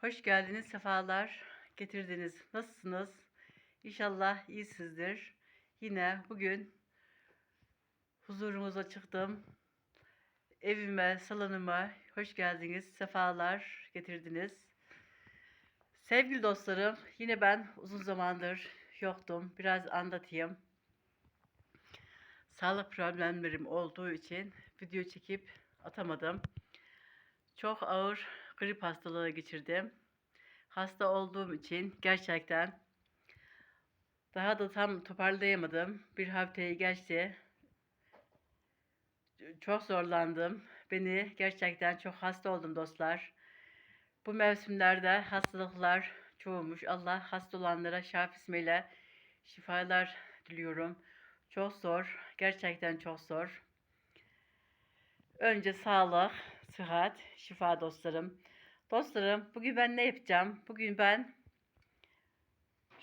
Hoş geldiniz, sefalar getirdiniz. Nasılsınız? İnşallah iyisinizdir. Yine bugün huzurunuza çıktım. Evime, salonuma hoş geldiniz, sefalar getirdiniz. Sevgili dostlarım, yine ben uzun zamandır yoktum. Biraz anlatayım. Sağlık problemlerim olduğu için video çekip atamadım. Çok ağır grip hastalığı geçirdim. Hasta olduğum için gerçekten daha da tam toparlayamadım. Bir haftayı geçti. Çok zorlandım. Beni gerçekten çok hasta oldum dostlar. Bu mevsimlerde hastalıklar çoğumuş. Allah hasta olanlara şafismeyle şifalar diliyorum. Çok zor. Gerçekten çok zor. Önce sağlık, sıhhat, şifa dostlarım. Dostlarım bugün ben ne yapacağım? Bugün ben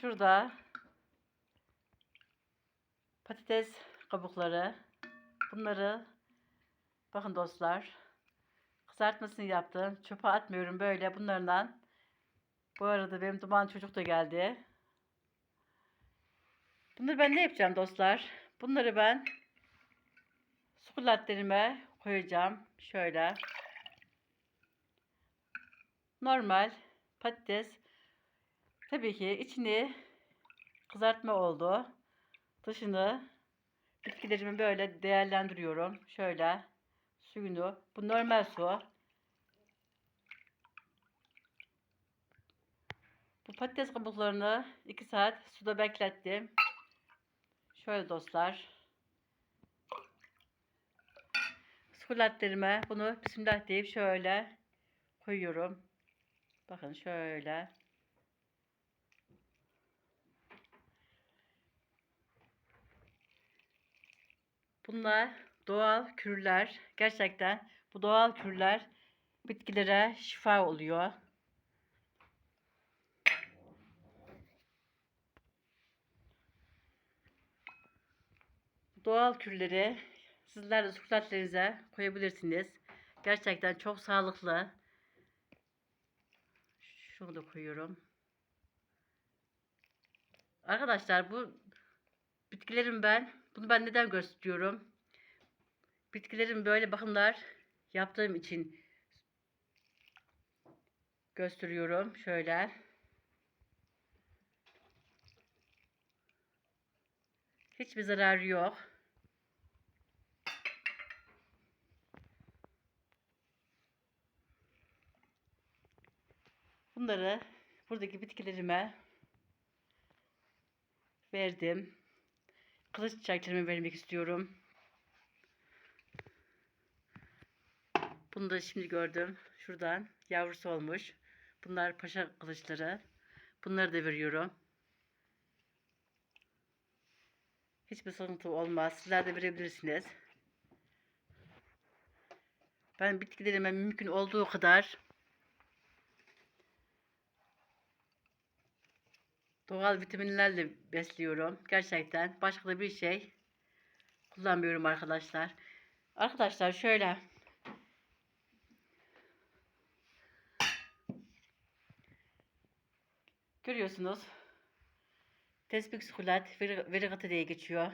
şurada patates kabukları bunları bakın dostlar kızartmasını yaptım. Çöpe atmıyorum böyle bunlardan. Bu arada benim duman çocuk da geldi. Bunları ben ne yapacağım dostlar? Bunları ben sukulatlerime koyacağım. Şöyle. Normal patates. Tabii ki içini kızartma oldu. Dışını bitkilerimi böyle değerlendiriyorum. Şöyle suyunu. Bu normal su. Bu patates kabuklarını 2 saat suda beklettim. Şöyle dostlar. Sukulatlerime bunu bismillah deyip şöyle koyuyorum. Bakın şöyle. Bunlar doğal kürler. Gerçekten bu doğal kürler bitkilere şifa oluyor. Doğal kürleri sizler de sukulatlarınıza koyabilirsiniz. Gerçekten çok sağlıklı. Da koyuyorum. Arkadaşlar bu bitkilerim ben. Bunu ben neden gösteriyorum? Bitkilerim böyle bakımlar yaptığım için gösteriyorum. Şöyle. Hiçbir zararı yok. Bunları buradaki bitkilerime verdim. Kılıç çiçeklerime vermek istiyorum. Bunu da şimdi gördüm. Şuradan yavrusu olmuş. Bunlar paşa kılıçları. Bunları da veriyorum. Hiçbir sıkıntı olmaz. Sizler de verebilirsiniz. Ben bitkilerime mümkün olduğu kadar Doğal vitaminlerle besliyorum. Gerçekten başka da bir şey kullanmıyorum arkadaşlar. Arkadaşlar şöyle görüyorsunuz. Tespik sukulat, verigata diye geçiyor.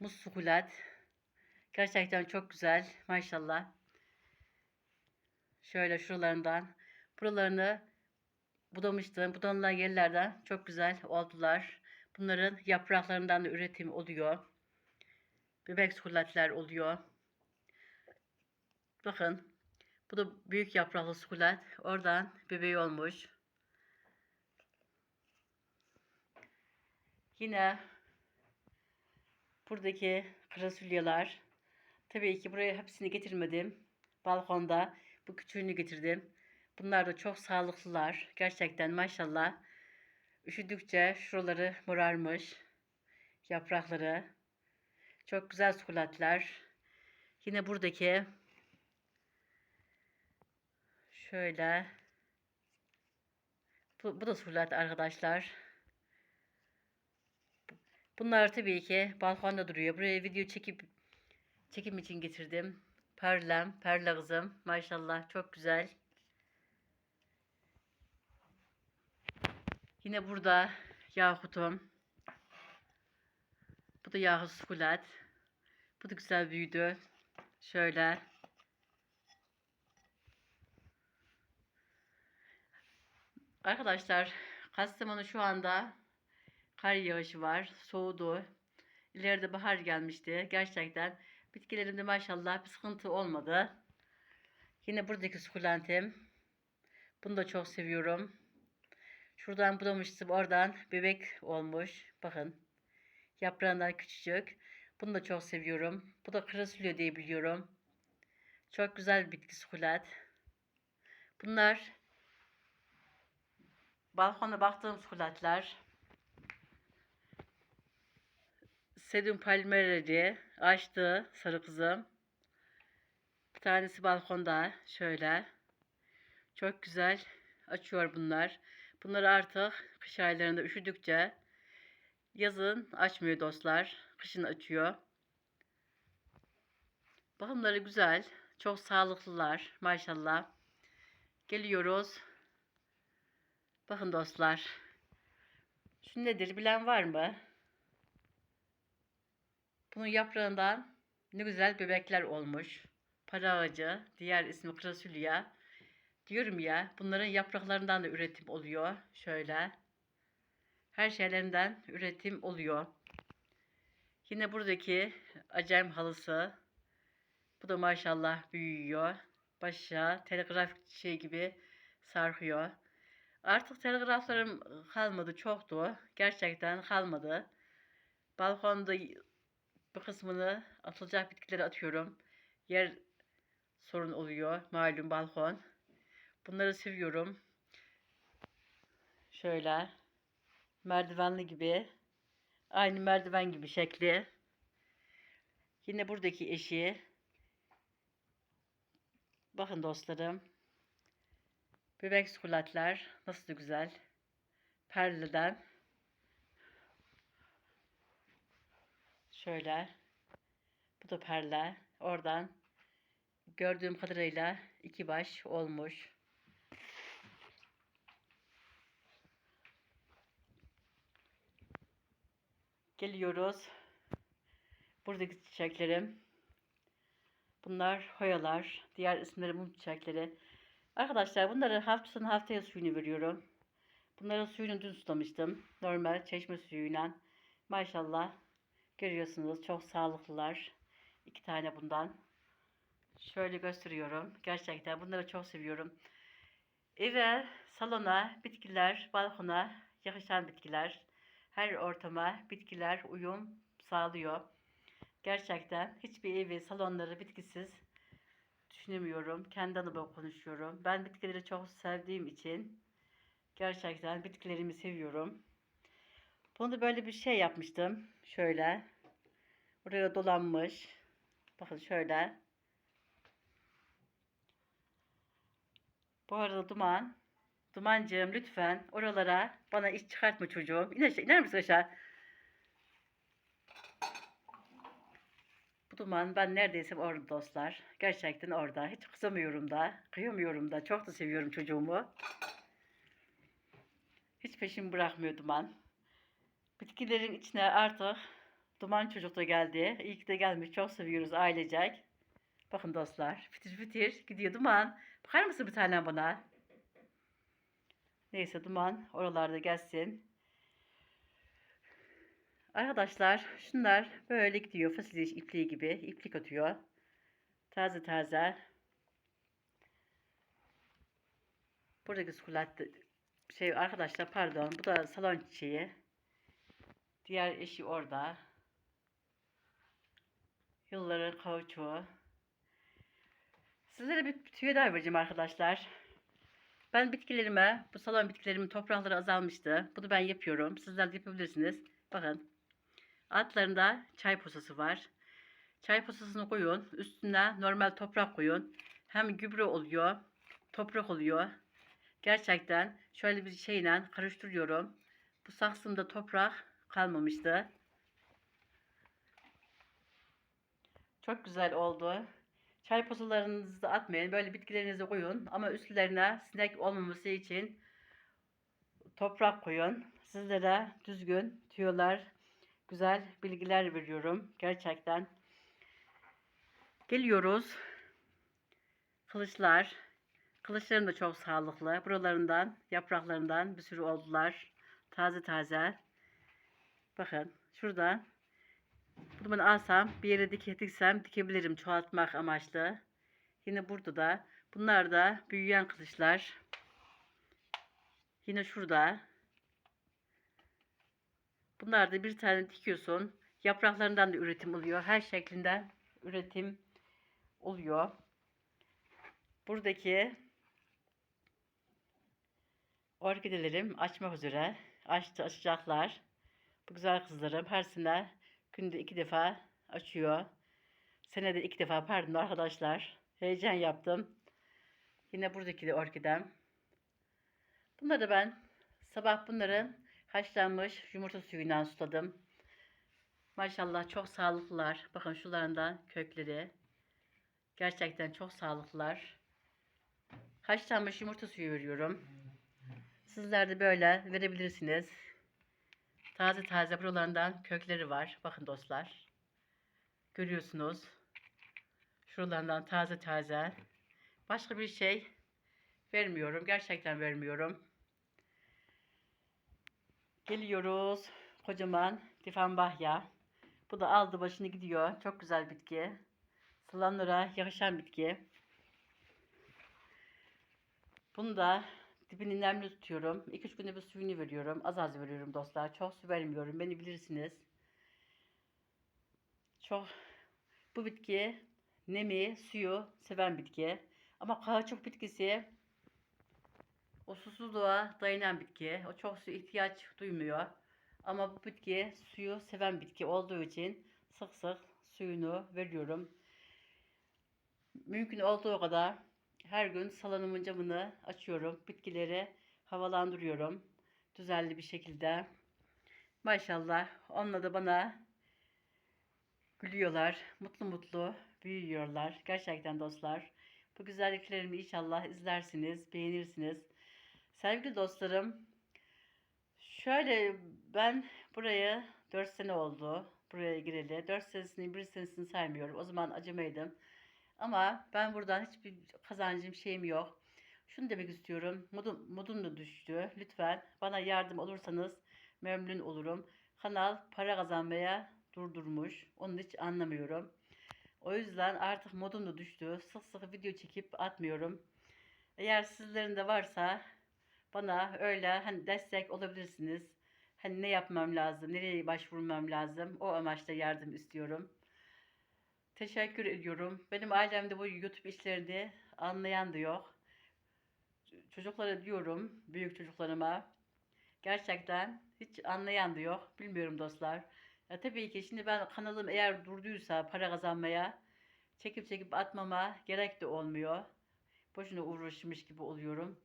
Muz sukulat. Gerçekten çok güzel. Maşallah. Şöyle şuralarından. Buralarını budamıştım. Budanılan yerlerden çok güzel oldular. Bunların yapraklarından da üretim oluyor. Bebek sukulatlar oluyor. Bakın. Bu da büyük yapraklı sukulat. Oradan bebeği olmuş. Yine buradaki krasulyalar. Tabii ki buraya hepsini getirmedim. Balkonda bu küçüğünü getirdim. Bunlar da çok sağlıklılar. Gerçekten maşallah. Üşüdükçe şuraları morarmış. Yaprakları. Çok güzel sukulatlar. Yine buradaki şöyle bu, bu da sukulat arkadaşlar. Bunlar tabii ki balkonda duruyor. Buraya video çekip çekim için getirdim. Perlem, perla kızım. Maşallah çok güzel. Yine burada yahutum. Bu da yahut sukulat. Bu da güzel büyüdü. Şöyle. Arkadaşlar Kastamonu şu anda kar yağışı var. Soğudu. İleride bahar gelmişti. Gerçekten bitkilerimde maşallah bir sıkıntı olmadı. Yine buradaki sukulentim. Bunu da çok seviyorum. Şuradan budamıştım. Oradan bebek olmuş. Bakın. Yaprağından küçücük. Bunu da çok seviyorum. Bu da kırasülüyor diye biliyorum. Çok güzel bir bitki sukulent. Bunlar balkona baktığım sukulentler. Sedum palmerleri açtı sarı kızım. Bir tanesi balkonda şöyle. Çok güzel açıyor bunlar. Bunları artık kış aylarında üşüdükçe yazın açmıyor dostlar. Kışın açıyor. Bakımları güzel. Çok sağlıklılar maşallah. Geliyoruz. Bakın dostlar. Şu nedir bilen var mı? Bunun yaprağından ne güzel bebekler olmuş. Para ağacı, diğer ismi Krasülya. Diyorum ya bunların yapraklarından da üretim oluyor. Şöyle. Her şeylerinden üretim oluyor. Yine buradaki acem halısı. Bu da maşallah büyüyor. Başa telgraf şey gibi sarkıyor. Artık telgraflarım kalmadı çoktu. Gerçekten kalmadı. Balkonda bir kısmını atılacak bitkileri atıyorum. Yer sorun oluyor. Malum balkon. Bunları seviyorum. Şöyle merdivenli gibi. Aynı merdiven gibi şekli. Yine buradaki eşi. Bakın dostlarım. Bebek sukulatlar nasıl da güzel. Perliden. Şöyle. Bu da perle. Oradan gördüğüm kadarıyla iki baş olmuş. Geliyoruz. Buradaki çiçeklerim. Bunlar hoyalar. Diğer isimleri mum çiçekleri. Arkadaşlar bunları haftasını haftaya suyunu veriyorum. Bunların suyunu dün sulamıştım. Normal çeşme suyuyla. Maşallah. Görüyorsunuz çok sağlıklılar. İki tane bundan. Şöyle gösteriyorum. Gerçekten bunları çok seviyorum. Eve, salona, bitkiler, balkona yakışan bitkiler. Her ortama bitkiler uyum sağlıyor. Gerçekten hiçbir evi, salonları bitkisiz düşünemiyorum. Kendi adıma konuşuyorum. Ben bitkileri çok sevdiğim için gerçekten bitkilerimi seviyorum. Bunu böyle bir şey yapmıştım. Şöyle. Oraya dolanmış. Bakın şöyle. Bu arada Duman. Dumancığım lütfen oralara bana iş çıkartma çocuğum. İn aşağı, iner misin aşağı? Bu Duman ben neredeyse orada dostlar. Gerçekten orada. Hiç kızamıyorum da. Kıyamıyorum da. Çok da seviyorum çocuğumu. Hiç peşimi bırakmıyor Duman. Bitkilerin içine artık Duman çocuk da geldi. İyi ki de gelmiş. Çok seviyoruz ailecek. Bakın dostlar. Fitir fitir gidiyor Duman. Bakar mısın bir tane bana? Neyse Duman oralarda gelsin. Arkadaşlar şunlar böyle gidiyor. Fasulye ipliği gibi. iplik atıyor. Taze taze. Buradaki sukulat şey arkadaşlar pardon. Bu da salon çiçeği. Diğer eşi orada. Yılların kauçuğu. Sizlere bir tüyo daha vereceğim arkadaşlar. Ben bitkilerime, bu salon bitkilerimin toprakları azalmıştı. Bunu ben yapıyorum. Sizler de yapabilirsiniz. Bakın. Altlarında çay posası var. Çay posasını koyun. Üstüne normal toprak koyun. Hem gübre oluyor. Toprak oluyor. Gerçekten şöyle bir şeyle karıştırıyorum. Bu saksımda toprak kalmamıştı. Çok güzel oldu. Çay posalarınızı atmayın. Böyle bitkilerinizi koyun. Ama üstlerine sinek olmaması için toprak koyun. Sizlere düzgün tüyolar, güzel bilgiler veriyorum. Gerçekten. Geliyoruz. Kılıçlar. Kılıçlarım da çok sağlıklı. Buralarından, yapraklarından bir sürü oldular. Taze taze. Bakın şuradan. Bunu alsam bir yere dike diksem dikebilirim çoğaltmak amaçlı. Yine burada da. Bunlar da büyüyen kılıçlar. Yine şurada. Bunlar da bir tane dikiyorsun. Yapraklarından da üretim oluyor. Her şeklinden üretim oluyor. Buradaki orkidelerim açmak üzere. Açtı, açacaklar. Bu güzel kızlarım her sene günde iki defa açıyor. Senede iki defa pardon arkadaşlar. Heyecan yaptım. Yine buradaki de orkidem. Bunları ben sabah bunların haşlanmış yumurta suyundan suladım. Maşallah çok sağlıklılar. Bakın şularından kökleri. Gerçekten çok sağlıklılar. Haşlanmış yumurta suyu veriyorum. Sizler de böyle verebilirsiniz. Taze taze buralarından kökleri var. Bakın dostlar. Görüyorsunuz. Şuralarından taze taze. Başka bir şey vermiyorum. Gerçekten vermiyorum. Geliyoruz. Kocaman Difanbahya. Bu da aldı başını gidiyor. Çok güzel bitki. Sılanlara yakışan bitki. Bunu da dibini nemli tutuyorum. 2-3 günde bir suyunu veriyorum. Az az veriyorum dostlar. Çok su vermiyorum. Beni bilirsiniz. Çok bu bitki nemi, suyu seven bitki. Ama kauçuk bitkisi o susuzluğa dayanan bitki. O çok su ihtiyaç duymuyor. Ama bu bitki suyu seven bitki olduğu için sık sık suyunu veriyorum. Mümkün olduğu kadar her gün salonumun camını açıyorum. Bitkileri havalandırıyorum. Düzenli bir şekilde. Maşallah onunla da bana gülüyorlar. Mutlu mutlu büyüyorlar. Gerçekten dostlar. Bu güzelliklerimi inşallah izlersiniz, beğenirsiniz. Sevgili dostlarım, şöyle ben buraya 4 sene oldu. Buraya gireli. 4 senesini, 1 senesini saymıyorum. O zaman acımaydım. Ama ben buradan hiçbir kazancım şeyim yok. Şunu demek istiyorum. Modum, modum da düştü. Lütfen bana yardım olursanız memnun olurum. Kanal para kazanmaya durdurmuş. Onu hiç anlamıyorum. O yüzden artık modum da düştü. Sık sık video çekip atmıyorum. Eğer sizlerin de varsa bana öyle hani destek olabilirsiniz. Hani ne yapmam lazım, nereye başvurmam lazım o amaçla yardım istiyorum. Teşekkür ediyorum. Benim ailemde bu YouTube işlerini anlayan da yok. Çocuklara diyorum, büyük çocuklarıma. Gerçekten hiç anlayan da yok. Bilmiyorum dostlar. Ya tabii ki şimdi ben kanalım eğer durduysa para kazanmaya çekip çekip atmama gerek de olmuyor. Boşuna uğraşmış gibi oluyorum.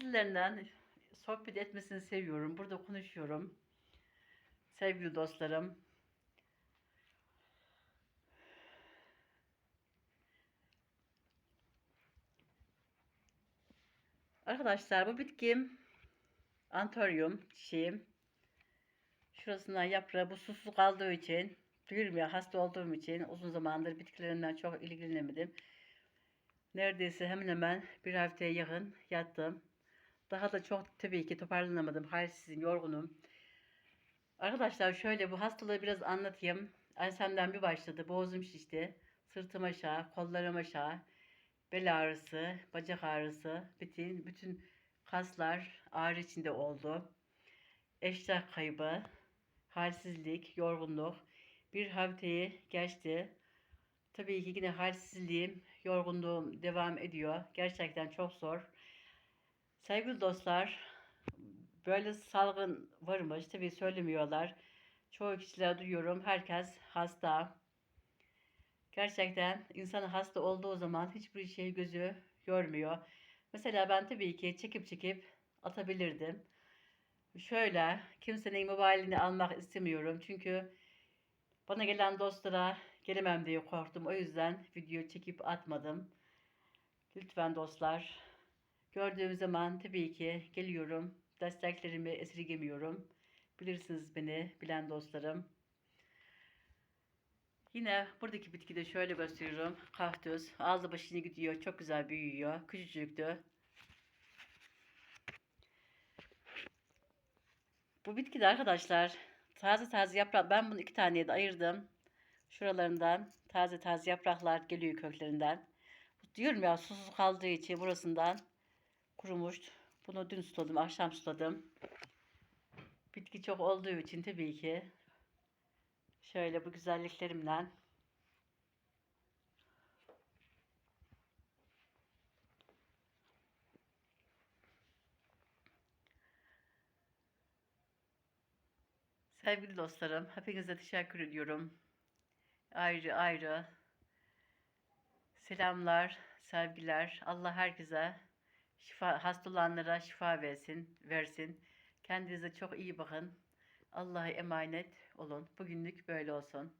Sizlerden sohbet etmesini seviyorum. Burada konuşuyorum. Sevgili dostlarım. Arkadaşlar bu bitkim antorium çiçeğim. Şurasından yaprağı bu susuz kaldığı için ya hasta olduğum için uzun zamandır bitkilerimden çok ilgilenemedim. Neredeyse hemen hemen bir haftaya yakın yattım. Daha da çok tabii ki toparlanamadım. Halsizim, yorgunum. Arkadaşlar şöyle bu hastalığı biraz anlatayım. Ensemden bir başladı. Boğazım şişti. Sırtım aşağı, kollarım aşağı. Bel ağrısı, bacak ağrısı, bütün, bütün kaslar ağrı içinde oldu. Eştah kaybı, halsizlik, yorgunluk. Bir haftayı geçti. Tabii ki yine halsizliğim, yorgunluğum devam ediyor. Gerçekten çok zor. Sevgili dostlar, böyle salgın varmış. Tabii söylemiyorlar. Çoğu kişiler duyuyorum. Herkes hasta. Gerçekten insan hasta olduğu zaman hiçbir şey gözü görmüyor. Mesela ben tabii ki çekip çekip atabilirdim. Şöyle kimsenin mobilini almak istemiyorum. Çünkü bana gelen dostlara gelemem diye korktum. O yüzden video çekip atmadım. Lütfen dostlar gördüğüm zaman tabii ki geliyorum. Desteklerimi esirgemiyorum. Bilirsiniz beni, bilen dostlarım. Yine buradaki bitki de şöyle gösteriyorum. Kaktüs. Aldı başını gidiyor. Çok güzel büyüyor. Küçücüktü. Bu bitki de arkadaşlar taze taze yaprak. Ben bunu iki taneye de ayırdım. Şuralarından taze taze yapraklar geliyor köklerinden. Diyorum ya susuz kaldığı için burasından kurumuş. Bunu dün suladım, akşam suladım. Bitki çok olduğu için tabii ki şöyle bu güzelliklerimle Sevgili dostlarım, hepinize teşekkür ediyorum. Ayrı ayrı selamlar, sevgiler. Allah herkese şifa, hasta olanlara şifa versin, versin. Kendinize çok iyi bakın. Allah'a emanet olun. Bugünlük böyle olsun.